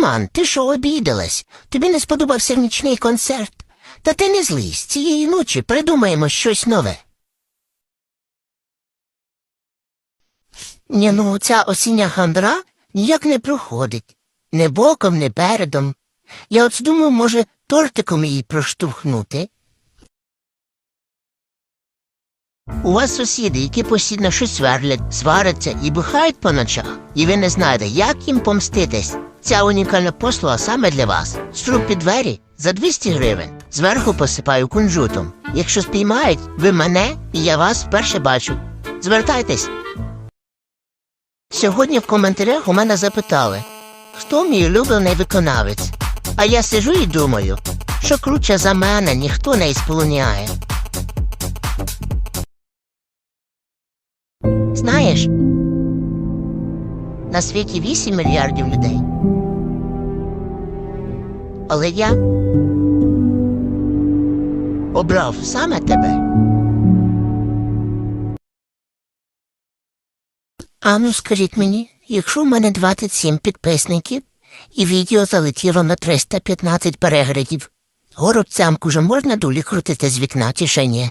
Роман, ти що обідалась? Тобі не сподобався нічний концерт? Та ти не злись, цієї ночі придумаємо щось нове. Ні, ну ця осіння хандра ніяк не проходить. Не боком, не передом. Я от думаю, може, тортиком її проштовхнути. У вас сусіди, які постійно щось сверлять, сваряться і бухають по ночах, і ви не знаєте, як їм помститись. Ця унікальна послуга саме для вас. Струб під двері за 200 гривень. Зверху посипаю кунжутом. Якщо спіймають, ви мене і я вас вперше бачу. Звертайтесь. Сьогодні в коментарях у мене запитали, хто мій улюблений виконавець. А я сижу і думаю, що круче за мене ніхто не ісполоняє. Знаєш, на світі 8 мільярдів людей. Але я обрав саме тебе. А ну скажіть мені, якщо в мене 27 підписників і відео залетіло на 315 переглядів, горобцям уже можна долі крутити з вікна чи ще ні?